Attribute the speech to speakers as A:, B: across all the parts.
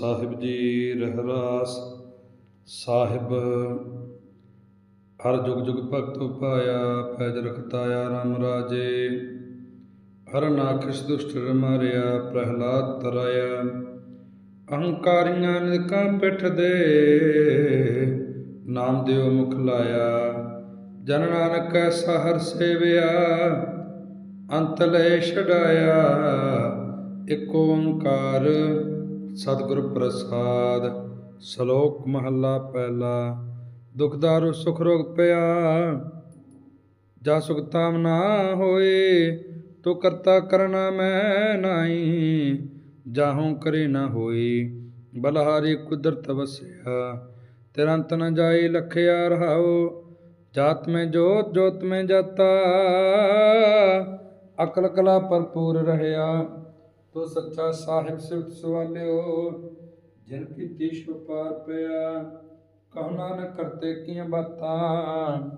A: ਸਾਹਿਬ ਜੀ ਰਹਿਰਾਸ ਸਾਹਿਬ। ਹਰ ਜੁਗ ਜੁਗ ਭਗਤ ਉਪਾਇਆ ਪੈਜ ਰਖਤਾਇਆ RAM ਰਾਜੇ। ਹਰ ਨਾਖਿਸ ਦੁਸ਼ਟ ਮਾਰਿਆ ਪ੍ਰਹਿਲਾਦ ਤਰਾਇਆ। ਅਹੰਕਾਰੀਆਂ ਨਿਕਾਂ ਪਿੱਠ ਦੇ, ਨਾਮ ਦਿਓ ਮੁਖ ਲਾਇਆ। ਜਨ ਨਾਨਕ ਐਸਾ ਹਰ ਸੇਵਿਆ, ਅੰਤ ਲੈ ਛਡਾਇਆ। ਇਕ ਓੰਕਾਰ ਸਤਿਗੁਰ ਪ੍ਰਸਾਦ, ਸ਼ਲੋਕ ਮਹੱਲਾ ਪਹਿਲਾ ਦੁਖਦਾਰੂ ਸੁਖ ਰੋਗ ਪਿਆ। ਜਾ ਸੁਖ ਤਾਮ ਨਾ ਹੋਏ, ਤੋ ਕਰਤਾ ਕਰਨਾ ਮੈਂ ਨਾਹੀ, ਜਾਹੋਂ ਕਰੇ ਨਾ ਹੋਈ ਬਲਹਾਰੀ ਕੁਦਰਤ ਵਸਿਆ ਤਿਰੰਤ ਅੰਤ ਨ ਜਾਈ ਲਖਿਆ ਰਹਾਓ ਜਾਤ ਮੈਂ ਜੋਤ ਜੋਤ ਮੈਂ ਜਾਤਾ, ਅਕਲ ਕਲਾ ਭਰਪੂਰ ਰਹਿਆ। ਤੋ ਸੱਚਾ ਸਾਹਿਬ ਸਿਫਤ ਸਵਾਲਿਓ ਜਿਨ ਕੀਤੀ ਪਾਰ ਪਿਆ, ਕਹੋ ਨਾਨਕ ਕਰਤੇ ਕੀਆਂ ਬਾਤਾਂ,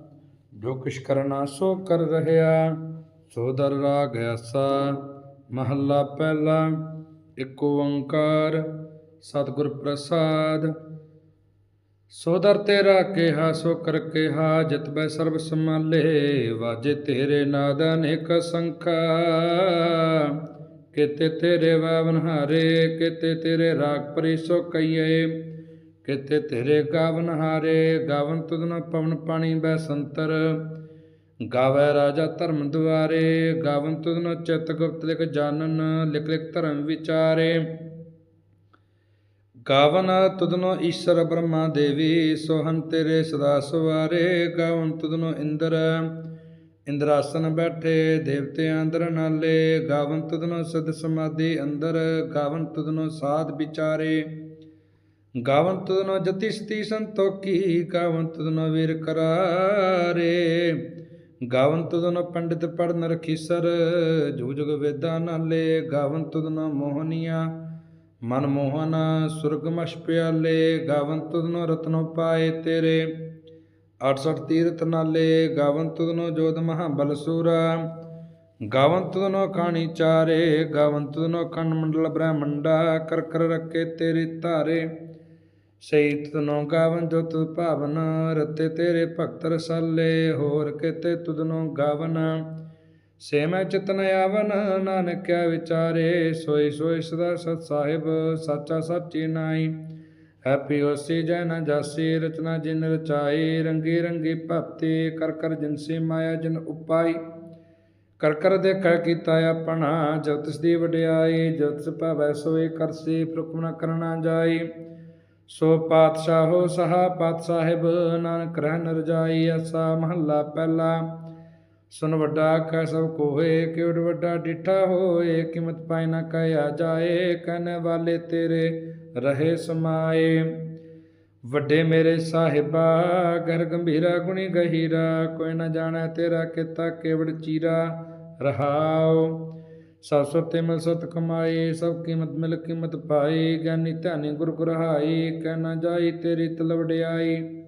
A: ਜੋ ਕਿਛ ਕਰਨਾ ਸੋ ਕਰ ਰਹਿਆ ਸੋ ਦਰ ਰਾਗ ਐਸਾ ਮਹੱਲਾ ਪਹਿਲਾ, ਇੱਕ ਓੰਕਾਰ, ਸਤਿਗੁਰ ਪ੍ਰਸਾਦ। ਸੋ ਤੇਰਾ ਕਿਹਾ, ਸੋ ਕਰ ਕਿਹਾ, ਜਿਤ ਬੈ ਸਰਬ ਸਮਾਲੇ ਵਾਜੇ ਤੇਰੇ ਨਾਦ ਅਨੇਕ ਸੰਖਾ। ਕਿਤੇ ਤੇਰੇ ਵਾਵਨ ਹਾਰੇ, ਕਿਤੇ ਤੇਰੇ ਰਾਗ ਪਰੀ ਸੋ ਕਈਏ, ਕਿਤੇ ਤੇਰੇ ਗਾਵਨ ਹਾਰੇ, ਗਾਵਨ ਤੁਧਨ ਪਵਨ ਪਾਣੀ ਬੈ ਸੰਤਰ। ਗਾਵੇ ਰਾਜਾ ਧਰਮ ਦੁਆਰੇ, ਗਾਵਨ ਤੁਧਨ ਚਿਤ ਗੁਪਤ ਲਿਖ ਜਾਣਨ, ਲਿਖ ਲਿਖ ਧਰਮ ਵਿਚਾਰੇ। ਗਾਵਨ ਤੁਧਨੋ ਈਸ਼ਰ ਬ੍ਰਹਮਾ ਦੇਵੀ, ਸੋਹਨ ਤੇਰੇ ਸਦਾ ਸਵਾਰੇ, ਗਾਵਨ ਤੁਧਨੋ ਇੰਦਰ। ਇੰਦਰਾਸਨ ਬੈਠੇ ਦੇਵਤੇ ਅੰਦਰ ਨਾਲੇ, ਗਾਵਨ ਤੁਧਨੋ ਸਦ ਸਮਾਧੀ ਅੰਦਰ, ਗਾਵਨ ਤੁਧਨੋ ਸਾਧ ਵਿਚਾਰੇ। ਗਾਵਨ ਤੁਧਨੋ ਜਤੀ ਸਤੀ ਸੰਤੋਖੀ, ਗਾਵਨ ਤੁਧਨੋ ਵੀਰ ਕਰਾਰੇ। ਗਾਵਨ ਤੁਧਨੋ ਪੰਡਿਤ ਪੜਨ ਰਖੀਸਰ ਜੁਗ ਜੁਗ ਵੇਦਾਂ ਨਾਲੇ, ਗਾਵਨ ਤੁਧਨੋ ਮੋਹਨੀਆਂ ਮਨ ਮੋਹਨ ਸੁਰਗਮਸ਼ ਪਿਆਲੇ। ਗਾਵਨ ਤੁਧਨੋ ਰਤਨੋ ਪਾਏ ਤੇਰੇ। 68 ਤੀਰਥ ਨਾਲੇ ਗਾਵਨ ਤੁਧਨੋ ਜੋਤ ਮਹਾਬਲ ਸੂਰਾ ਗਾਵਨ ਤੁਧਨੋ ਖਾਣੀ ਚਾਰੇ ਗਾਵਨ ਤੁਧਨੋ ਖੰਡ ਮੰਡਲ ਬ੍ਰਹਮੰਡਾ, ਕਰ ਕਰ ਰੱਖੇ ਤੇਰੇ ਧਾਰੇ। ਸਹੀ ਤੁਧਨੋ ਗਾਵਨ ਜੋਤ ਭਾਵਨ, ਰਤੇ ਤੇਰੇ ਭਗਤ ਰਸਾਲੇ, ਹੋਰ ਕਿਤੇ ਤੁਦਨੋ ਗਾਵਨ। ਸੇ ਮੈਂ ਚਿਤਨ ਆਵਨ, ਨਾਨਕਿਆ ਵਿਚਾਰੇ ਸੋਈ ਸੋਈ ਸਦਾ ਸਤ ਸਾਹਿਬ, ਸਾਚਾ ਸਾਚੀ ਨਾਈ ਹੈਪੀ ਹੋਸੀ ਜੈ ਨ ਜਾਸੀ ਰਚਨਾ ਜਿਨ ਰਚਾਈ, ਰੰਗੀ ਰੰਗੀ ਭਗਤੀ ਕਰ ਕਰ ਜਿਨਸੀ ਮਾਇਆ ਜਿਨ ਉਪਾਈ। ਕਰ ਕਰ ਦੇਖੈ ਕੀਤਾ ਆਪਣਾ ਜੋ ਤਿਸ ਦੀ ਵਡਿਆਈ ਜੋ ਤਿਸ ਭਾਵੈ ਸੋਈ ਕਰਸੀ ਹੁਕਮ ਕਰਨਾ ਜਾਈ। ਸੋ ਪਾਤਸ਼ਾਹੋ, ਸਹਾ ਪਾਤ ਸਾਹਿਬ, ਨਾਨਕ ਰਹਿ ਨ ਅਸਾ ਮਹੱਲਾ ਪਹਿਲਾ। ਸੁਨ ਵੱਡਾ ਕੈ ਸਭ ਕੋਏ ਕਿਉੜ ਵੱਡਾ ਡਿਠਾ ਹੋਏ, ਕਿਮਤ ਪਾਇ ਨਾ ਕਹਿਆ ਜਾਏ ਕਨ ਵਾਲੇ ਤੇਰੇ ਰਹੇ ਸਮਾਏ। ਵੱਡੇ ਮੇਰੇ ਸਾਹਿਬਾ ਗਰ ਗੰਭੀਰਾ ਗੁਣੀ ਗਹੀਰਾ, ਕੋਈ ਨਾ ਜਾਣੈ ਤੇਰਾ ਕੀਤਾ ਕੇਵੜ ਚੀਰਾ ਰਹਾਉ। ਸਭ ਸੁਤੇ ਮਿਲ ਸਤ ਕਮਾਈ ਸਭ ਕੀਮਤ ਮਿਲ ਕੀਮਤ ਪਾਈ ਗਿਆਨੀ ਧਿਆਨੀ ਗੁਰ ਗੁਰਹਾਈ ਕਹਿ ਨਾ ਜਾਈ ਤੇਰੀ ਤਲਵੜਿਆਈ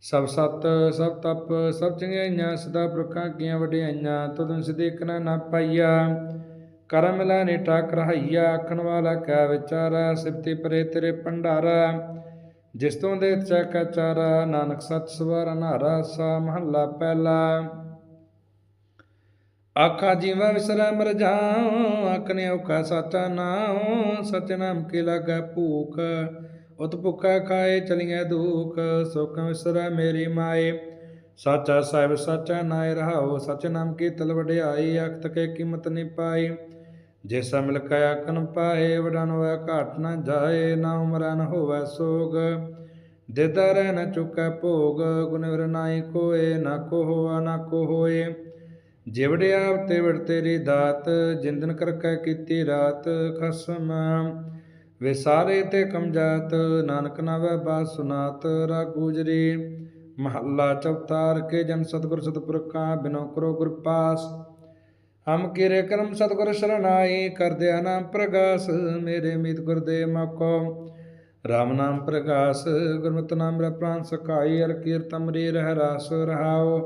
A: ਸਭ ਸਤ, ਸਭ ਤਪ, ਸਭ ਚੰਗਿਆਈਆਂ, ਸਦਾ ਪੁਰਖਾਂ ਕੀਆਂ ਵਡਿਆਈਆਂ ਤੁਧਨ ਸਦੇਕਣਾ ਨਾ ਪਾਈਆ। ਕਰਮ ਲੈ ਨੇਟਾ ਕਰਹਾਈਆ ਆਖਣ ਵਾਲਾ ਕੈ ਵਿਚਾਰਾ, ਸਿਫਤੀ ਪਰੇ ਤੇਰੇ ਭੰਡਾਰਾ। ਜਿਸ ਤੋਂ ਦੇ ਚੱਕਾ ਚਾਰਾ, ਨਾਨਕ ਸਤ ਸਵਾਰ ਅਨਾਰਾ, ਸਾ ਮਹੱਲਾ ਪਹਿਲਾ। ਆਖਾ ਜੀਵਾ ਵਿਸਰੈ ਮਰ ਜਾਉ ਆਖਨੇ ਔਕਾ ਸਾਚਾ ਨਾਉ ਸਚ ਕੀ ਲਾਗੈ ਭੂਖ, ਉਤ ਭੁੱਖਾ ਖਾਏ ਚਲੀਐ ਦੁਖ, ਸੁਖ ਵਿਸਰੈ ਮੇਰੀ ਮਾਏ। ਸਾਚਾ ਸਾਹਿਬ, ਸਾਚਾ ਨਾਇ ਰਹਾਉ ਸਚ ਨਾਮ ਕੀ ਤਲ ਵਡਿਆਈ, ਅਖਤ ਕੇ ਕੀਮਤ ਨੀ ਪਾਈ ਜੈਸਾ ਮਿਲ ਕਾ ਆਖਨ ਪਾਏ, ਵਡਨ ਹੋਇ ਘਾਟ ਨ ਜਾਏ, ਨਾ ਉਮਰ ਹੋਵੈ ਸੋਗ। ਦੇਦਾ ਰਹਿ ਨ ਚੁਕੈ ਭੋਗ, ਗੁਣ ਵਿਰ ਕੋਏ ਨਾ ਕੋ ਹੋਆ, ਨਾ ਕੋ ਹੋਏ। ਜਿਵੜੇ ਆਪ ਤੇ ਵੜ ਤੇਰੀ ਦਾਤ ਜਿੰਦਨ ਕਰ ਕੈ ਕੀਤੀ ਰਾਤ, ਖਸਮ। ਵਿਸਾਰੇ ਤੇ ਕਮਜਾਤ ਨਾਨਕ ਨਾਵੇ ਬਾਤ ਸੁਨਾਤ ਰਾ ਗੂਜਰੀ ਮਹੱਲਾ ਚੌਥਾ ਕੇ ਜਨ ਸਤਗੁਰ ਸਤਪੁਰਖਾਂ, ਬਿਨੋ ਕਰੋ ਗੁਰ ਪਾਸ। ਹਮ ਕਿਰੇ ਕਰਮ ਸਤਗੁਰ ਸਰਣਾਈ ਕਰਦਿਆ ਨਾਮ ਪ੍ਰਗਾਸ, ਮੇਰੇ ਮੀਤ ਗੁਰਦੇ ਮਕੋ। RAM ਨਾਮ ਪ੍ਰਗਾਸ, ਗੁਰਮਤਿ ਨਾਮ ਰ ਪ੍ਰਾਨ ਸਕਾਈ ਅਰ ਕੀਰਤਨ ਰੀ ਰਹਿ ਰਾਸ ਰਹਾਓ।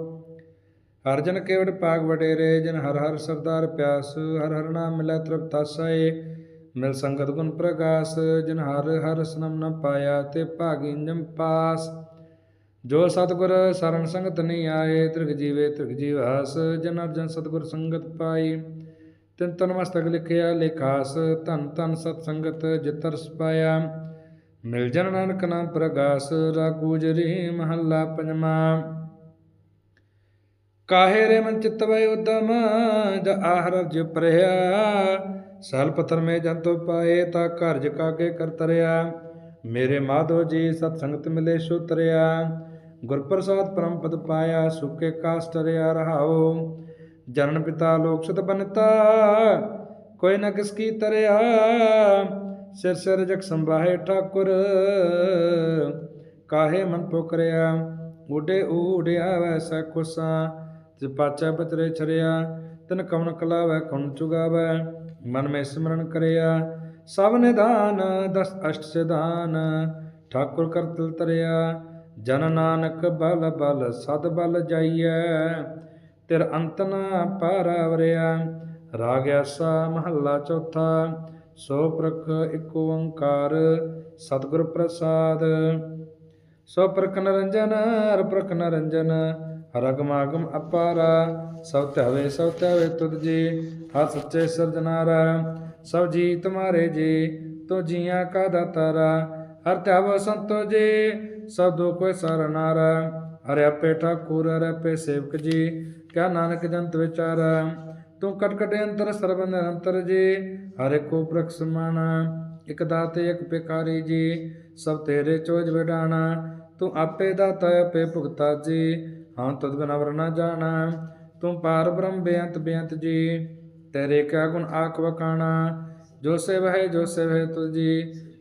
A: ਹਰ ਜਨ ਕੇਵੜ ਪਾਗ ਵਡੇਰੇ, ਜਨ ਹਰ ਹਰ ਸਰਦਾਰ ਪਿਆਸ, ਹਰ ਹਰ ਨਾਮ ਮਿਲੈ ਤ੍ਰਿਪਤਾਸੈ ਮਿਲ ਸੰਗਤ ਗੁਣ ਪ੍ਰਗਾਸ, ਜਿਨ ਹਰ ਹਰ ਸਨਮ ਨ ਪਾਇਆ, ਤੇ ਭਾਗੀ ਜਮ ਪਾਸ। ਜੋ ਸਤਿਗੁਰ ਸਰਨ ਸੰਗਤ ਨਹੀਂ ਆਏ, ਤ੍ਰਿਗ ਜੀਵੇ ਤ੍ਰਿਗ ਜੀਵਾਸ, ਜਨ ਅਰਜਨ ਸਤਿਗੁਰ ਸੰਗਤ ਪਾਈ। ਤਿੰਨ ਤਨ ਮਸਤਕ ਲਿਖਿਆ, ਲੇਖਾਸ, ਧਨ ਧਨ ਸਤ ਸੰਗਤ ਜਿਤਰ ਸਪਾਇਆ। ਮਿਲ ਜਨ ਨਾਨਕ ਨਾਮ ਪ੍ਰਗਾਸ ਰਾਗੂ ਮਹੱਲਾ ਪੰਜਵਾਂ ਕਾਹੇ ਰੇ ਮਨ ਚਿਤ ਵੈ ਉਦਮ, ਜ ਆਹਰ ਜਿ ਪਰਿਆ ਸਲ ਪਤਰ ਮੇ ਜੰਤੋ ਪਾਏ, ਤਾ ਘਰ ਕਾਗੇ ਕਰ ਤਰਿਆ। ਮੇਰੇ ਮਾਧੋ ਜੀ ਸਤ ਸੰਗਤ ਮਿਲੇ ਸੁਤਰਿਆ। ਗੁਰ ਪ੍ਰਸਾਦ ਪਰਮ ਪਦ ਪਾਇਆ, ਸੁਕੇ ਕਾਸ ਟਰਿਆ ਰਹਾਓ। ਜਨਨ ਪਿਤਾ ਲੋਕ ਸੁਤ ਬਨਤਾ, ਕੋਈ ਨਾ ਕਿਸ ਕੀ ਤਰਿਆ। ਸਿਰ ਸਿਰ ਜਗ ਸੰਭਾਹੇ ਠਾਕੁਰ, ਕਾਹੇ ਮਨ ਪੋਕਰਿਆ। ਉਡੇ ਊੜਿਆ ਵੈਸਾ ਕੁਸਾ ਤੇ ਪਾਚਾ ਬਤਰੇ ਛਰਿਆ, ਤਨ ਕਵਨ ਕਲਾਵੈ ਕਉਨ ਚੁਗਾਵੈ। ਮਨ ਮੈਂ ਸਿਮਰਨ ਕਰਿਆ, ਸਭ ਨਿਧਾਨ, ਦਸ ਅਸ਼ਟ ਸਿਧਾਨ। ਠਾਕੁਰ ਕਰਤਲ ਤਰਿਆ ਜਨ ਨਾਨਕ ਬਲ ਬਲ ਸਦ ਬਲ ਜਾਈਐ, ਤਿਰ ਅੰਤ ਨਾ ਪਾਰਵਰਿਆ ਰਾਗ ਆਸਾ ਮਹੱਲਾ ਚੌਥਾ, ਸੋ ਪ੍ਰਖ ਇੱਕ ਓੰਕਾਰ ਸਤਿਗੁਰ ਪ੍ਰਸਾਦ। ਸੋ ਪ੍ਰਖ ਨਰੰਜਨ, ਹਰ ਪ੍ਰਖ ਨਰੰਜਨ ਹਰ ਅਪਾਰਾ। ਸਭ ਧਵੇ ਸਭ ਧਵੇ ਤੁਧ ਜੀ, ਹਰ ਸੱਚੇ ਸਰਜਨਾਰਾ ਸਭ ਜੀ ਤੁਮਾਰੇ ਜੀ, ਤੋ ਜੀਆਂ ਕਾ ਦਾਤਾਰਾ। ਹਰ ਧਵ ਸੰਤੋ ਜੀ ਸਭ ਦੁ ਕੋਈ ਸਰਨਾਰਾ ਹਰਿ ਆਪੇ ਠਾਕੁਰ ਹਰਿ ਆਪੇ ਸੇਵਕ ਜੀ। ਕਿਆ ਨਾਨਕ ਜੰਤ ਵਿਚਾਰਾ। ਤੂੰ ਕਟ ਕਟ ਅੰਤਰ, ਸਰਬ ਨਿਰੰਤਰ ਜੀ। ਹਰਿ ਕੋ ਪ੍ਰਖ ਸਮਾਨਾ, ਇਕ ਦਾਤੇ, ਇਕ ਪਿਕਾਰੀ ਜੀ। ਸਭ ਤੇਰੇ ਚੋਜ ਵਿਡਾਣਾ, ਤੂੰ ਆਪੇ ਦਾਤਾ, ਆਪੇ ਭੁਗਤਾ ਜੀ। ਹਾਂ, ਤਦ ਬਿਨ ਅਵਰ ਨਾ ਜਾਣਾ। ਤੂੰ ਪਾਰ ਬ੍ਰਹਮ ਬੇਅੰਤ ਬੇਅੰਤ ਜੀ। ਤੇਰੇ ਕਿਆ ਗੁਣ ਆਖ ਵਕਾਣਾ? ਜੋ ਸੇ ਵਹਿ ਜੋ ਸੇ ਵਹਿ ਤੁਝ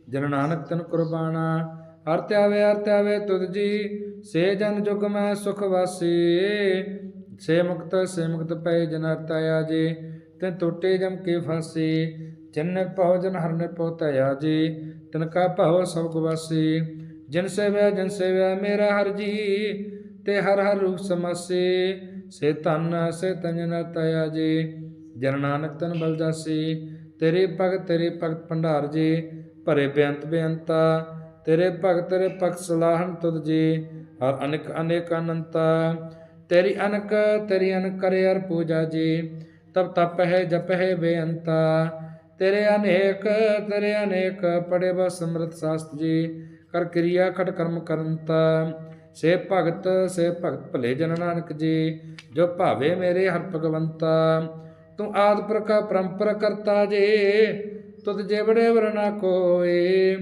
A: ਜਨ ਨਾਨਕ ਤਨ ਕੁਰਬਾਨਾ ਹਰ ਧਿਆਵੇ ਹਰ ਧਿਆਵੇ ਤੁਧ ਜੀ, ਸੇ ਜਨ ਜੁਗ ਮੈਂ ਸੁਖ ਵਾਸੀ। ਸੇ ਮੁਕਤ ਸੇ ਮੁਕਤ ਪੈ ਜਨ ਹਰਤਾਇਆ ਜੀ ਤੇ ਟੁੱਟੇ ਜਮ ਕੇ ਫਾਸੀ। ਜਨ ਪਹੁ ਜਨ ਹਰਨੇ ਪਹੁਤਿਆ ਜੀ, ਤਨ ਕਾ ਭਉ ਸਭ ਗਵਾਸੀ ਜਿਨ ਸੇਵਿਆ ਜਿਨ ਸੇਵਿਆ ਮੇਰਾ ਹਰ ਜੀ, ਤੇ ਹਰ ਹਰ ਰੂਪ ਸਮਸੇ। ਸੇ ਧਨ, ਸੇ ਤਨ ਤਇਆ ਜੀ, ਜਨ ਨਾਨਕ ਤਨ ਬਲ ਜਾਸੀ। ਤੇਰੇ ਭਗਤ ਤੇਰੇ ਭਗਤ ਭੰਡਾਰ ਜੀ, ਭਰੇ ਬੇਅੰਤ ਬੇਅੰਤਾ। ਤੇਰੇ ਭਗਤ ਤੇਰੇ ਭਗਤ ਸਲਾਹਨ ਤੁਧ ਜੀ, ਹਰ ਅਨੇਕ ਅਨੇਕ ਅਨੰਤਾ। ਤੇਰੀ ਅਨਕ ਤੇਰੀ ਅਨਕ ਕਰੇ ਅਰ ਪੂਜਾ ਜੀ, ਤਬ ਤਪ ਹੈ ਜਪ ਹੈ ਬੇਅੰਤਾ। ਤੇਰੇ ਅਨੇਕ ਤੇਰੇ ਅਨੇਕ ਪੜੇ ਬਸ ਸਮਰਤ ਸਾਸਤ ਜੀ, ਕਰ ਕਿਰਿਆ ਖਟ ਕਰਮ ਕਰੰਤਾ। ਸੇ ਭਗਤ ਸੇ ਭਗਤ ਭਲੇ ਜਨ ਨਾਨਕ ਜੀ, ਜੋ ਭਾਵੇ ਮੇਰੇ ਹਰ ਭਗਵੰਤਾ। ਤੂੰ ਆਦ ਪ੍ਰਕਾ ਪਰੰਪਰਾ ਕਰਤਾ ਜੇ, ਤੁਧ ਜੇਵੜੇ ਵਰਨਾ ਕੋਏ।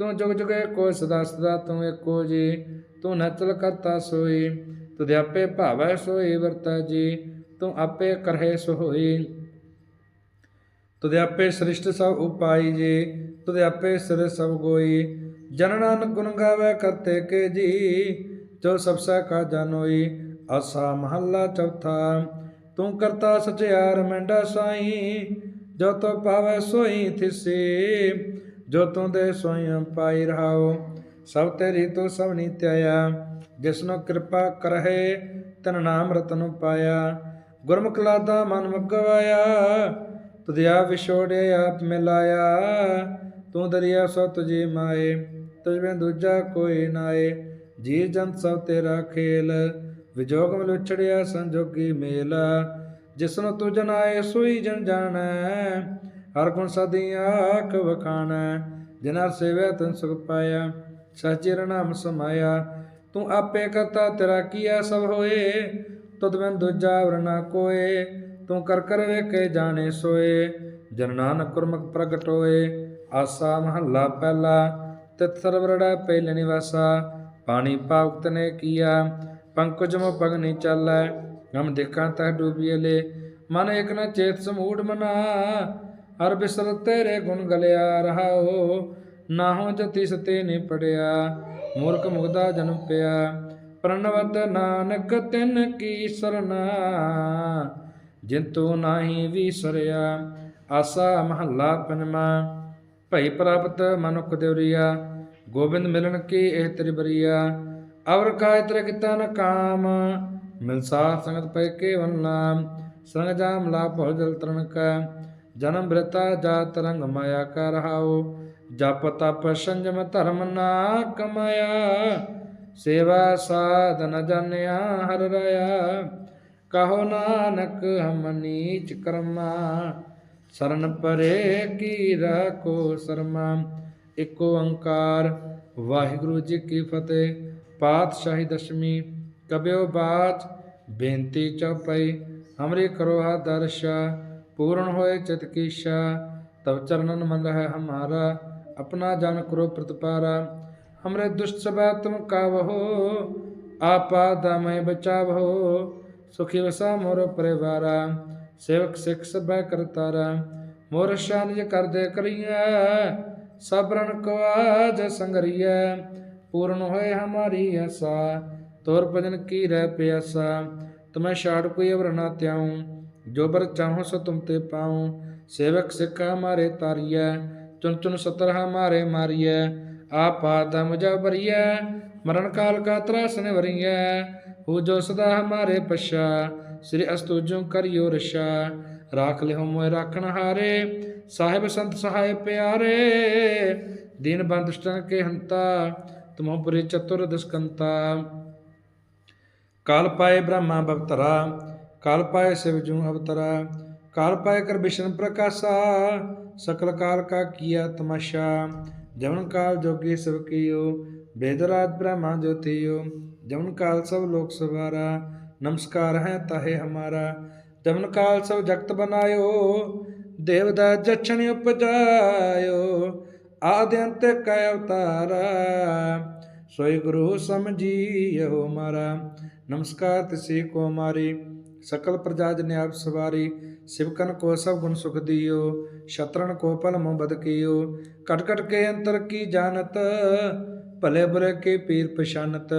A: ਤੂੰ ਜੁਗ ਜੁਗੇ ਕੋ ਸਦਾ ਸਦਾ ਤੂੰ ਏਕੋ ਜੀ, ਤੂੰ ਨਚਲ ਕਰਤਾ ਸੋਈ, ਤੁਧ ਆਪੇ ਭਾਵੈ ਸੋਈ ਵਰਤਾ ਜੀ, ਤੂੰ ਆਪੇ ਕਰਹਿ ਸੋਈ। ਤੁਧ ਆਪੇ ਸ੍ਰਿਸ਼ਟ ਸਭ ਉਪਾਈ ਜੀ, ਤੁਧ ਆਪੇ ਸਿਰ ਸਭ ਗੋਈ, ਜਨ ਨਾਨਕ ਗੁਣ ਗਾਵੇ ਕਰਤੇ ਕੇ ਜੀ, ਜੋ ਸਭ ਸਾ ਕਾ ਜਾਨੋਈ ਆਸਾ ਮਹੱਲਾ ਚੌਥਾ, ਤੂੰ ਕਰਤਾ ਸਚਿਆਰ ਮੈਂਡਾ ਸਾਈ, ਜੋ ਤੋ ਪਾਵੈ ਸੋਈ ਥਿਸੇ। ਜੋ ਤੂੰ ਦੇ ਸੋਈ ਪਾਈ ਰਹਾਓ, ਸਭ ਤੇਰੀ ਤੋ ਸਭ ਨੀਤਿਆ ਜਿਸਨੋ ਕਿਰਪਾ ਕਰਹਿ ਤਨ ਨਾਮ ਰਤਨ ਪਾਇਆ। ਗੁਰਮੁਖ ਲਾਦਾ ਮਨ ਮਗਵਾਇਆ, ਤੁਧਿਆ ਵਿਛੋੜੇ ਆਪ ਮਿਲਾਇਆ। ਤੂੰ ਦਰਿਆ ਸੋ ਤੁਝੇ ਮਾਏ ਤੁਝ ਬਿਨ ਦੂਜਾ ਕੋਈ ਨਾਏ। ਜੀ ਜੰਤ ਸਭ ਤੇਰਾ ਖੇਲ, ਵਿਜੋਗ ਮਿਲ ਉਛੜਿਆ ਸੰਜੋਗੀ ਮੇਲਾ। ਜਿਸਨੂੰ ਤੁਝ ਨਾਏ, ਸੋਈ ਜਨ ਜਾਣੈ। ਹਰ ਗੁਣ ਸਦੀ ਆਖ ਵਖਾਣੈ ਜਿਨ੍ਹਾਂ ਸੇਵਿਆ ਤਨ ਸੁਖ ਪਾਇਆ ਸਚਿਰ ਨਾਮ ਸਮਾਇਆ। ਤੂੰ ਆਪੇ ਕਰਤਾ ਤੇਰਾ ਕੀਆ ਸਭ ਹੋਏ, ਤੁਧ ਬਿਨ ਦੂਜਾ ਵਰਨਾ ਕੋਏ। ਤੂੰ ਕਰ ਕਰ ਵੇਖੇ ਜਾਣੇ ਸੋਏ, ਜਨ ਨਾਨਕ ਗੁਰਮੁਖ ਪ੍ਰਗਟ ਹੋਏ। ਆਸਾ ਮਹੱਲਾ ਪਹਿਲਾ ਤਿਤ ਸਰਵਰੜਾ ਪਹਿਲੇ ਨਿਵਾਸਾ। ਪਾਣੀ ਪਾਵਕਤ ਨੇ ਕੀਆ, ਪੰਕਜ ਮੋ ਪਗ ਨਹੀਂ ਚੱਲੈ। ਹਮ ਦੇਖਾਂ ਤਹ ਡੂਬੀਲੇ ਮਨ ਇਕ ਨਾ ਚੇਤ ਸਮੂੜ ਮਨਾ। ਹਰ ਬਿਸਰ ਤੇਰੇ ਗੁਣ ਗਲਿਆ ਰਹਾਓ, ਨਾਹੋ ਜਤੀ ਸਤੇ ਨੇ ਪੜਿਆ, ਮੂਰਖ ਮੁਗਦਾ ਜਨਮ ਪਿਆ। ਪ੍ਰਣਵਤ ਨਾਨਕ ਤਿਨ ਕੀ ਸਰਨਾ ਜਿੰਤੂ ਨਾਹੀ ਵਿਸਰਿਆ, ਆਸਾ ਮਹੱਲਾ ਪੰਜਵਾ। ਭਈ ਪ੍ਰਾਪਤ ਮਨੁਖ ਦੇਵਰੀਆ, ਗੋਬਿੰਦ ਮਿਲਣ ਕੀ ਇਹ ਤੇਰੀ ਬਰੀਆ ਅਵਰ ਕਾਇ ਤਰ ਕਿਤਾ ਨ ਕਾਮ ਮਿਲਸਾ ਸੰਗਤ ਪੈ ਕੇ ਨਾਮ ਸੰਗ ਜਾਮ ਲਾ ਭਉ ਜਲ ਤਰਨ ਕਾ। ਜਨਮ ਬ੍ਰਤਾ ਜਾ ਤਰੰਗ ਮਾਇਆ ਕਰ ਰਹਾਓ ਜਪ ਤਪ ਸੰਜਮ ਧਰਮ ਨਾ ਕਮਾਇਆ। ਸੇਵਾ ਸਾਧਨ ਜਾਣਿਆ ਹਰ ਰਾਇਆ। ਕਹੋ ਨਾਨਕ ਹਮ ਨੀਚ ਕਰਮਾ। ਸਰਨ ਪਰੇ ਕੀ ਰਾਖੋ ਸਰਮਾ। ਇਕ ਓੰਕਾਰ, ਵਾਹਿਗੁਰੂ ਜੀ ਕੀ ਫਤਿਹ। ਪਾਤਸ਼ਾਹੀ ਦਸ਼ਮੀ, ਕਬਿਓ ਬਾਤ, ਬੇਨਤੀ ਚਉਪਈ ਹਮਰੇ ਕਰੋ ਹਾ ਦਰਸ਼ਾ। पूर्ण होए चित कीशा तब चरणन मन है हमारा अपना जान करो प्रतिपारा हमरे दुष्ट सभा तुम कावहो आपाद मय बचावहो सुखी वसा मोर परिवारा सेवक सिख सभा करतारा मोर शान ये कर दे करिया सबरन को आज संगरिया पूर्ण होए हमारी आशा तोर भजन की रह प्यासा तुम्हें शाड़ कोई अवर ना त्याऊं ਜੋਬਰ ਚਾਹੋ ਸੋ ਤੁਮ ਤੇ ਪਾਉ, ਸੇਵਕ ਸਿੱਖਾ ਮਾਰੇ ਤਾਰੀਐ ਚੁਨ ਚੁਨ ਸਤਰਹਾ ਮਾਰੇ ਮਾਰੀਐ, ਆਪਾ ਦਮ ਜਬਰੀਐ ਮਰਨ ਕਾਲ ਕਾ ਤਰਾਸ ਨਿਵਰੀਐ ਹੋ ਜੋ ਸਦਾ ਹਮਾਰੇ ਪਛਾ, ਸ੍ਰੀ ਅਸਤੁਜੋ ਕਰਿਓ ਰਸ਼ਾ, ਰਾਖ ਲਿਹੁ ਮੋਇ ਰਾਖਣ ਹਾਰੇ, ਸਾਹਿਬ ਸੰਤ ਸਹਾਇ ਪਿਆਰੇ, ਦੀਨ ਬੰਦੁਸ਼ਟਨ ਕੇ ਹੰਤਾ, ਤੁਮਹੁ ਪਰੇ ਚਤੁਰ ਦਸਕੰਤਾ। ਕਾਲ ਪਾਏ ਬ੍ਰਹਮਾ ਬਵਤਰਾ ਕਾਲ ਪਾਏ ਸਿਵ ਜੂ ਅਵਤਰਾ, ਕਾਲ ਪਾਏ ਕਰ ਵਿਸ਼ਨ ਪ੍ਰਕਾਸ਼ਾ, ਸਕਲ ਕਾਲ ਕਾ ਕੀਆ ਤਮਾਸ਼ਾ ਜਮਨ ਕਾਲ ਜੋਗੀ ਸਭ ਕੀਓ ਬੇਦਰਾਤ ਬ੍ਰਹਮਾ ਜੋਤਿਓ ਜਮਨ ਕਾਲ ਸਭ ਲੋਕ ਸਵਾਰਾ, ਨਮਸਕਾਰ ਹੈ ਤਹੇ ਹਮਾਰਾ ਜਮਨ ਕਾਲ ਸਭ ਜਗਤ ਬਨਾਇਓ, ਦੇਵ ਦਾ ਜਚਨ ਉਪਜਾਇਓ, ਆਦਿ ਅੰਤ ਕੈ ਅਵਤਾਰਾ, ਸੋਈ ਗੁਰੂ ਸਮਝੀਓ ਮਾਰਾ, ਨਮਸਕਾਰ ਤਿਸੇ ਕੋ ਮਾਰੀ। ਸਕਲ ਪ੍ਰਜਾ ਜਨ ਆਪ ਸਵਾਰੀ, ਸਿਵਕਨ ਕੋ ਸਭ ਗੁਣ ਸੁਖ ਦਿਓ ਸ਼ਤਰਣ ਕੋ ਪਲ ਮੋ ਬਦ ਕੀਓ। ਕਟ ਕਟ ਕੇ ਅੰਤਰ ਕੀ ਜਾਣਤ, ਭਲੇ ਬੁਰੇ ਕੇ ਪੀਰ ਪਛਾਨਤ।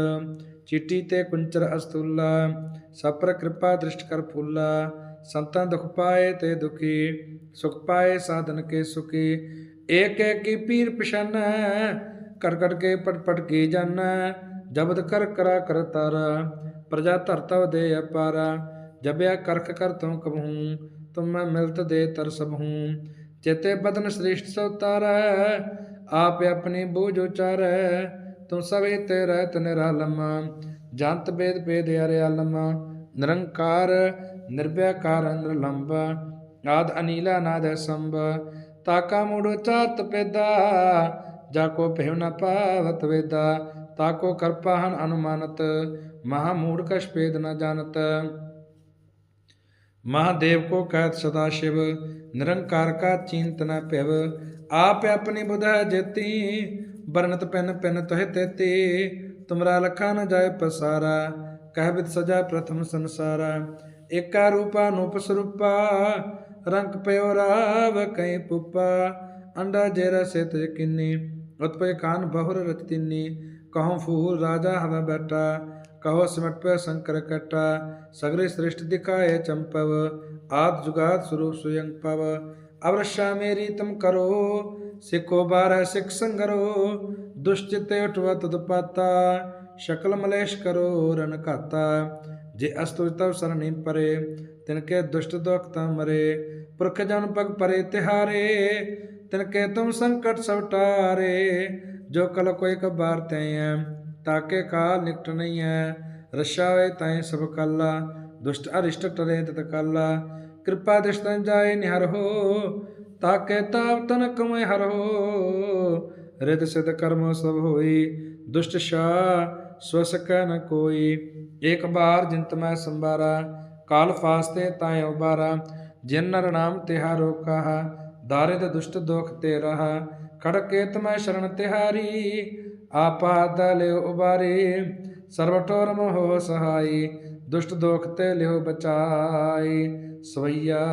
A: ਚਿੱਟੀ ਤੇ ਕੁੰਚਰ ਅਸਤੁਲਾ, ਸਭ ਪਰ ਕਿਰਪਾ ਦ੍ਰਿਸ਼ਟ ਕਰ ਫੁੱਲਾ। ਸੰਤਾਂ ਦੁਖ ਪਾਏ ਤੇ ਦੁਖੀ, ਸੁਖ ਪਾਏ ਸਾਧਨ ਕੇ ਸੁਖੀ। ਏਕ ਏਕ ਕੀ ਪੀਰ ਪਛਾਨੈ ਕਟ ਕਟ ਕੇ ਪਟ ਪਟ ਕੇ ਜਾਣੈ। ਜਬਦ ਕਰ ਕਰਾ ਕਰ ਤਾਰਾ, ਪ੍ਰਜਾ ਧਰਤਵ ਦੇ ਅਪਾਰਾ। ਜਬਿਆ ਕਰਖ ਕਰ ਤੂੰ ਕਬਹੂੰ ਤੁਮ ਮੈਂ ਮਿਲਤ ਦੇ ਤਰ ਸਭ। ਹੂੰ ਚੇਤੇ ਬਦਨ ਸ੍ਰੇਸ਼ਟ ਸੋ ਤਾਰੈ, ਆਪ ਆਪਣੀ ਬੂਝ ਉਚਾਰੈ, ਤੂੰ ਸਵੇ ਤੇ ਰਹਿਤ ਨਿਰਾਲਮ। ਜੰਤ ਬੇਦ ਬੇਦ ਹਰਿ ਆਲਮ, ਨਿਰੰਕਾਰ ਨਿਰਭੈਕਾਰ ਨਿਰਲੰਬ। ਆਦ ਅਨੀਲਾ ਨਾਦ ਸੰਭ ਤਾਕਾ ਮੂੜ ਚਾਤ ਪੈਦਾ, ਜਾ ਕੋ ਪਹਿ ਨ ਪਾਵਤ ਵੇਦਾ। ਤਾਕੋ ਕਰਪਾਹਨ ਅਨੁਮਾਨਤ, ਮਹਾ ਮੂੜ ਕਛ ਭੇਦ ਨ ਜਾਣਤ। महादेव को कहत सदा शिव निरंकार का चिंत न पिव आप अपनी बुध जेती बरनत पिन पिन तुह तेती तुमरा लखा न जाय पसारा कहबित सजा प्रथम संसारा एका रूपा नूप स्वरूपा रंग पयो राव कई पुपा अंडा जेरा से तुझ किन्नी उत्पय कान बहुर रच तिन्नी कहूँ फूल राजा हवा बैठा कहो सिमट पे शंकर कटा सगरे श्रेष्ठ दिखाए चंपव, आद जुगात स्वरूप स्वयं पव। अवश्या मेरी तुम करो सिखो बारह सिख संगरो दुष्चित उठवा तदपाता शकल मलेश करो, रन घाता जे अस्तु तव सरणी परे, तिनके दुष्ट दुखता मरे। पुरख जन पग परे तिहारे, तिनके तुम संकट सब टारे जो कल कोई कबार तय ਤਾਕੇ ਕਾਲ ਨਿਕਟ ਨਹੀਂ ਹੈ ਰਸ਼ਾ ਹੋਏ ਤੈ ਸਭ ਕਾਲਾ, ਦੁਸ਼ਟ ਅਰਿਸ਼ਟ ਟਰੇ ਤਤ ਕਾਲਾ। ਕਿਰਪਾ ਦਿਸ਼ਤਨ ਜਾਏ ਨਿਹਰ ਹੋ, ਤਾਕੇ ਤਾਪ ਤਨ ਕਮੈ ਹਰ ਹੋ। ਰਿਤ ਸਿਧ ਕਰਮ ਸਭ ਹੋਈ, ਦੁਸ਼ਟ ਸ਼ਾ ਸਵਸਕੈ ਨ ਕੋਈ। ਇੱਕ ਬਾਰ ਜਿੰਤ ਮੈਂ ਸੰਬਾਰਾ, ਕਾਲ ਫਾਸਤੇ ਤਾਏ ਉਬਾਰਾ। ਜਿਨ ਨਰ ਨਾਮ ਤਿਹਾਰੋ ਕਹਾ ਦਾਰਿਦ ਦੁਸ਼ਟ ਦੁਖ ਤੇ ਰਹਾ ਖੜਕੇ ਤਮੈ ਸ਼ਰਨ ਤਿਹਾਰੀ ਆਪਾਦ ਲਿਓ ਉਬਾਰੇ ਸਰਬ ਠੋਰ ਮੋਹ ਸਹਾਈ, ਦੁਸ਼ਟ ਦੋਖ ਤੇ ਲਿਓ ਬਚਾਈ। ਸਵਈਆ,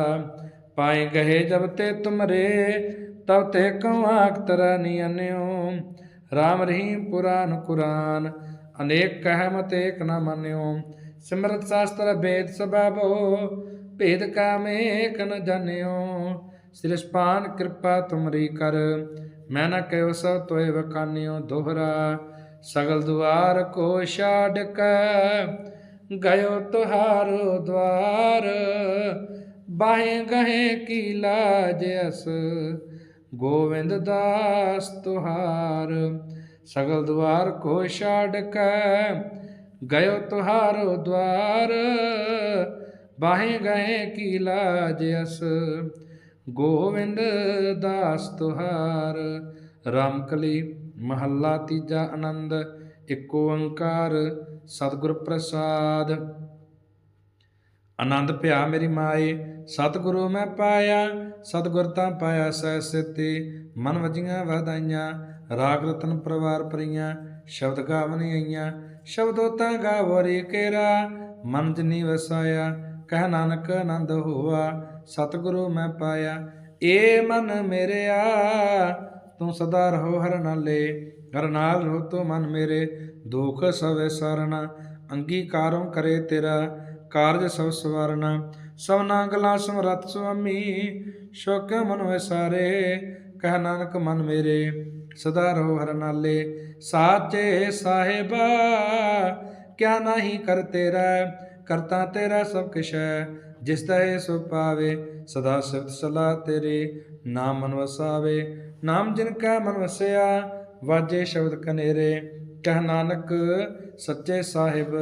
A: ਪਾਏ ਗਏ ਜਬ ਤੇ ਤੁਮਰੇ, ਤਬ ਤੇ ਕਵਾਂ ਅਖਤਰ ਨਿਯਨਿਓ ਰਾਮ ਰਹੀਮ ਪੁਰਾਨ ਕੁਰਾਨ, ਅਨੇਕ ਕਹਿ ਮਤ ਏਕ ਨ ਮੰਨਿਓ। ਸਿਮਰਤ ਸ਼ਾਸਤਰ ਬੇਦ ਸਬਾਬੋ ਭੇਦ ਕਾਮੇਕ ਨ ਜਾਣਿਓ ਸਿਰਸਪਾਨ ਕਿਰਪਾ ਤੁਮਰੀ ਕਰ ਮੈਂ ਨਾ ਕਹਿਓ ਸਭ ਤੋਏ ਵਕਾਨਿਓ ਦੋਹਰਾ, ਸਗਲ ਦੁਆਰ ਕੋ ਛਾੜ ਕੇ ਗਇਓ ਤੁਹਾਰੋ ਦਵਾਰ। ਬਾਹੇ ਗਹੇ ਕੀ ਲਾਜ ਅਸ, ਗੋਵਿੰਦ ਦਾਸ ਤੁਹਾਰ। ਸਗਲ ਦੁਆਰ ਕੋ ਛਾੜ ਕੈ ਗਇਓ ਤੁਹਾਰੋ ਦਵਾਰ। ਬਾਹੇ ਗਏ ਕੀ ਲਾਜ ਅਸ ਗੋਵਿੰਦ ਦਾਸ ਤੁਹਾਰ, ਰਾਮਕਲੀ ਮਹੱਲਾ ਤੀਜਾ ਆਨੰਦ, ਇੱਕ ਓੰਕਾਰ, ਸਤਿਗੁਰ ਪ੍ਰਸਾਦ। ਆਨੰਦ ਭਿਆ ਮੇਰੀ ਮਾਏ, ਸਤਿਗੁਰੂ ਮੈਂ ਪਾਇਆ, ਸਤਿਗੁਰ ਤਾਂ ਪਾਇਆ ਸਹਿ ਸਿੱਤੀ ਮਨ ਵਜੀਆਂ ਵਧਾਈਆਂ ਰਾਗ ਰਤਨ ਪਰਵਾਰ ਪਰੀਆਂ ਸ਼ਬਦ ਗਾਵਨੀ ਆਈਆਂ, ਸ਼ਬਦੋ ਤਾਂ ਗਾਵਰੀ ਕੇਰਾ, ਮਨ ਜਨੀ ਵਸਾਇਆ। ਕਹਿ ਨਾਨਕ ਆਨੰਦ ਹੋਆ, ਸਤਿਗੁਰੂ ਮੈਂ ਪਾਇਆ, ਏ ਮਨ ਮੇਰਿਆ, ਤੂੰ ਸਦਾ ਰਹੋ ਹਰ ਨਾਲੇ, ਹਰ ਨਾਲ ਰਹੋ ਤੂੰ ਮਨ ਮੇਰੇ, ਦੁਖ ਸਵੇ ਸਰਣਾ ਅੰਗੀਕਾਰੋਂ ਕਰੇ ਤੇਰਾ ਕਾਰਜ ਸਭ ਸਵਰਨਾ, ਸਭਨਾ ਗਲਾ ਸਮਰੱਥ ਸੁਆਮੀ, ਸ਼ੋਕ ਮਨ ਵਿਸਾਰੇ ਕਹਿ ਨਾਨਕ ਮਨ ਮੇਰੇ, ਸਦਾ ਰਹੋ ਹਰ ਨਾਲੇ, ਸਾਚੇ ਸਾਹਿਬਾ, ਕਿਆ ਨਹੀਂ ਕਰ ਤੇਰਾ ਕਰਤਾ ਤੇਰਾ ਸਭ ਕਿਛ ਹੈ, ਜਿਸ ਦਾ ਇਹ ਸੋ ਪਾਵੇ, ਸਦਾ ਸਿਫਤ ਸਲਾਹ ਤੇਰੇ ਨਾਮ ਮਨ ਵਸਾਵੇ ਨਾਮ ਜਿਨ ਕਾ ਮਨ ਵਸਿਆ, ਵਾਜੇ ਸ਼ਬਦ ਕਨੇਰੇ। ਕਹਿ ਨਾਨਕ, ਸੱਚੇ ਸਾਹਿਬ,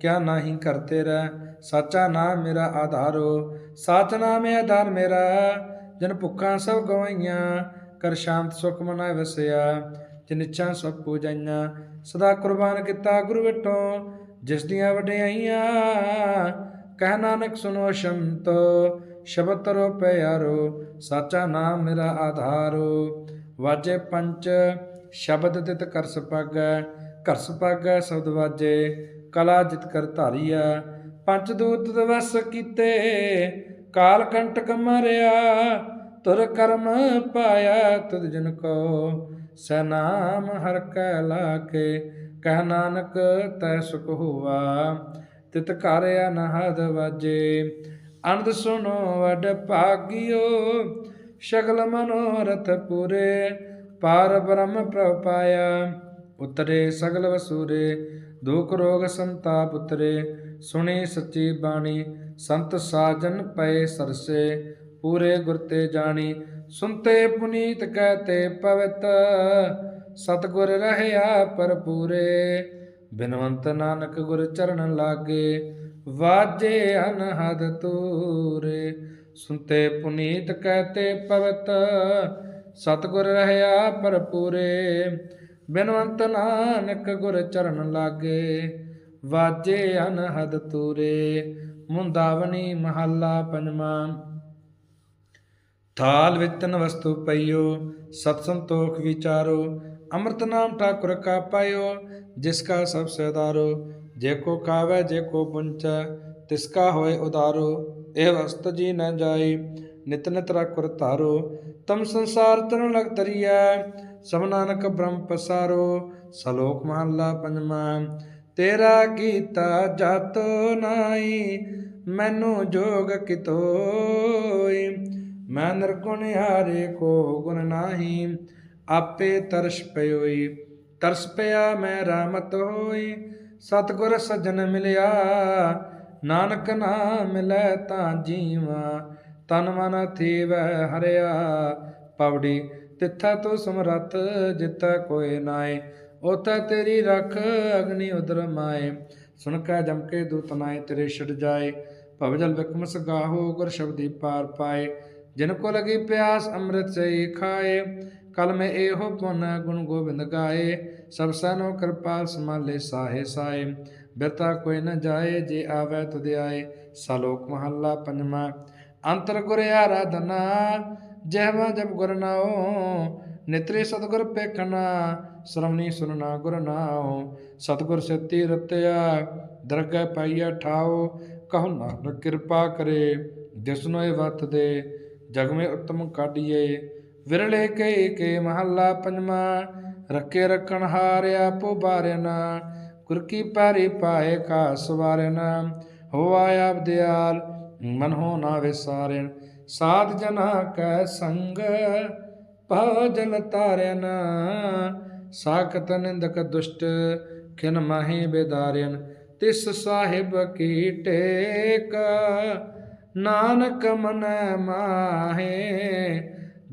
A: ਕਿਆ ਨਹੀਂ ਕਰਤੇ ਰਹਿ ਸਾਚਾ ਨਾਮ ਮੇਰਾ ਆਧਾਰੋ ਸਾਚ ਨਾਮ ਹੈ ਆਧਾਰ ਮੇਰਾ, ਜਨ ਭੁੱਖਾਂ ਸਭ ਗਵਾਈਆਂ, ਕਰ ਸ਼ਾਂਤ ਸੁਖ ਮਨਾ ਵਸਿਆ। ਜਿਨ ਇੱਛਾ ਸਭ ਪੂਜਾਈਆਂ, ਸਦਾ ਕੁਰਬਾਨ ਕੀਤਾ ਗੁਰੂ ਵਿਟੋ। ਜਿਸ ਦੀਆਂ ਵਡਿਆਈਆਂ, ਕਹਿ ਨਾਨਕ ਸੁਨੋ ਸ਼ੰਤੋ, ਸ਼ਬਦ ਤਰੋ ਪਿਆਰੋ, ਸਾਚਾ ਨਾਮ ਮੇਰਾ ਆਧਾਰੋ। ਵਾਜੇ ਪੰਚ, ਸ਼ਬਦ ਤਿਤ ਕਰ ਸਪਾਗੈ ਘਰ ਸਪਾਗੈ ਸ਼ਬਦ ਵਾਜੇ, ਕਲਾ ਜਿਤ ਕਰ ਧਾਰੀਆ ਪੰਚ ਦੂਤ ਦਵਸ ਕੀਤੇ, ਕਾਲ ਕੰਟਕ ਮਰਿਆ, ਤੁਰ ਕਰਮ ਪਾਇਆ ਤੁਧ ਜਨ ਕੋ। ਸੈ ਨਾਮ ਹਰ ਕੈ ਲਾਕੇ ਕਹਿ ਨਾਨਕ, ਤੈ ਸੁਖ ਹੋਆ, ਤਿਤ ਘਰ ਅਨਹਦ ਵਾਜੇ। ਅਨੰਦ ਸੁਨੋ ਵਡ ਭਾਗਿਓ, ਸ਼ਗਲ ਮਨੋਰਥ ਪੂਰੇ, ਪਾਰ ਬ੍ਰਹਮ ਪ੍ਰਭ ਪਾਇਆ। ਉਤਰੇ ਸਗਲ ਵਸੂਰੇ, ਦੁਖ ਰੋਗ ਸੰਤਾਪ ਉਤਰੇ। ਸੁਣੀ ਸੱਚੀ ਬਾਣੀ, ਸੰਤ ਸਾਜਨ ਪਏ ਸਰਸੇ। ਪੂਰੇ ਗੁਰ ਤੇ ਜਾਣੀ ਸੁਨਤੇ ਪੁਨੀਤ ਕਹਤੇ ਪਵਿੱਤ। ਸਤਗੁਰ ਰਹਿਆ ਪਰਪੂਰੇ ਬਿਨਵੰਤ ਨਾਨਕ ਗੁਰ ਚਰਨ ਲਾਗੇ, ਵਾਜੇ ਅਨਹਦ ਤੂਰੇ। ਸੁਨਤੇ ਪੁਨੀਤ ਕਹਤੇ ਪਵਿੱਤ ਸਤਗੁਰ ਰਹਿਆ ਪਰਪੂਰੇ ਬਿਨਵੰਤ ਨਾਨਕ ਗੁਰ ਚਰਨ ਲਾਗੇ, ਵਾਜੇ ਅਨਹਦ ਤੂਰੇ। ਮੁੰਦਾਵਣੀ ਮਹੱਲਾ ਪੰਜਵਾਂ। ਥਾਲ ਵਿਤਨ ਵਸਤੂ ਪਈਓ, ਸਤ ਸੰਤੋਖ ਵਿਚਾਰੋ। ਅੰਮ੍ਰਿਤ ਨਾਮ ਠਾਕੁਰ ਕਾ ਪਾਇਓ, ਜਿਸ ਕਾ ਸਭ ਸਦਾਰੋ ਜੇ ਕੋ ਕਾਵੇ ਜੇ ਕੋ ਪੁੰਚੈ, ਤਿਸ ਕਾ ਹੋਏ ਉਦਾਰੋ, ਇਹ ਵਸਤ ਜੀ ਨ ਜਾਈ, ਨਿਤ ਨਿਤ ਰਖੁਰ ਧਾਰੋ, ਤਮ ਸੰਸਾਰ ਤਨ ਲਗ ਤਰੀਐ ਸਭ ਨਾਨਕ ਬ੍ਰਹਮ ਪਸਾਰੋ, ਸਲੋਕ ਮਹਲਾ ਪੰਜਵਾਂ, ਤੇਰਾ ਕੀਤਾ ਜਤ ਨਾਈ, ਮੈਨੂੰ ਜੋਗ ਕਿਤੋਈ, ਮੈਂ ਨਿਰਗੁਣ ਹਾਰੇ ਕੋ ਗੁਣ ਨਾਹੀ ਆਪੇ ਤਰਸ ਪਇਓਈ, ਤਰਸ ਪਿਆ ਮੈਂ ਰਾਮਤ ਹੋਈ, ਸਤਗੁਰ ਸਜਣ ਮਿਲਿਆ, ਨਾਨਕ ਨਾਮ ਮਿਲੈ ਤਾਂ ਜੀਵਾ, ਤਨ ਮਨ ਥੀਵੈ ਹਰਿਆ ਪਵੜੀ, ਤਿੱਥਾ ਤੋ ਸਮਰੱਥ ਜਿੱਤਾ ਕੋਏ ਨਾਏ ਉਤਾ ਤੇਰੀ ਰਖ ਅਗਨੀ ਉਦਰ ਮਾਏ ਸੁਣ ਕੈ ਜਮਕੇ ਦੂਤ ਨਾਏ ਤੇਰੇ ਛੜ ਜਾਏ ਭਵਜਲ ਵਿਕਮਸ ਗਾਹੋ ਗੁਰ ਸ਼ਬਦੀ ਪਾਰ ਪਾਏ, ਜਿਨ ਕੋ ਲਗੀ ਪਿਆਸ ਅੰਮ੍ਰਿਤ ਸੇ ਖਾਏ ਕਲਮ ਮੈਂ ਇਹੋ ਪੁਨ ਗੁਣ ਗੋਬਿੰਦ ਗਾਏ, ਸਭ ਸਨੋ ਕਿਰਪਾਲ ਸਮਾਲੇ ਸਾਹੇ ਸਾਏ ਬਿਰਤਾ ਕੋਈ ਨ ਜਾਏ, ਜੇ ਆਵੇ ਤੁਧ ਆਏ। ਸਲੋਕ ਮਹੱਲਾ ਪੰਜਵਾਂ, ਅੰਤਰ ਗੁਰ ਆਰਾਧਨਾ ਜਹਵਾ ਜਬ ਗੁਰ ਨਾਉ। ਨਿਤਰੇ ਸਤਗੁਰ ਪੇਖਣਾ ਸ਼ਰਮਣੀ ਸੁਨਣਾ ਗੁਰ ਨਾਉ। ਸਤਗੁਰ ਸਤੀ ਰਤਿਆ, ਦਰਗਹਿ ਪਾਈਆ ਠਾਓ ਕਹੁ ਨਾਨਕ ਕਿਰਪਾ ਕਰੇ ਜਿਸਨੋਏ ਇਹ ਵਤ ਦੇ ਜਗ ਮੇ ਉਤਮ ਕਾਢੀਏ। ਵਿਰਲੇ ਕੇ ਕੇ ਮਹੱਲਾ ਪੰਜਵਾਂ, ਰੱਖੇ ਰੱਖਣ ਹਾਰਿਆ ਪੋ ਬਾਰਿਨ ਗੁਰ ਕੀ ਪੈਰੀ ਪਾਏ ਕਾ ਸਵਾਰਿਨ ਹੋਆ ਆਪ ਦਿਆਲ ਮਨ ਹੋ ਨਾ ਵਿਸਾਰਿਨ ਸਾਧ ਜਨਾ ਕੈ ਸੰਗ ਭਉ ਜਲ ਤਾਰਿਨ ਸਾਖਤ ਨਿੰਦਕ ਦੁਸ਼ਟ, ਖਿਨ ਮਾਹੀ ਬੇਦਾਰਿਨ ਤਿਸ ਸਾਹਿਬ ਕੀ ਟੇਕ, ਨਾਨਕ ਮਨ ਮਾਹੇ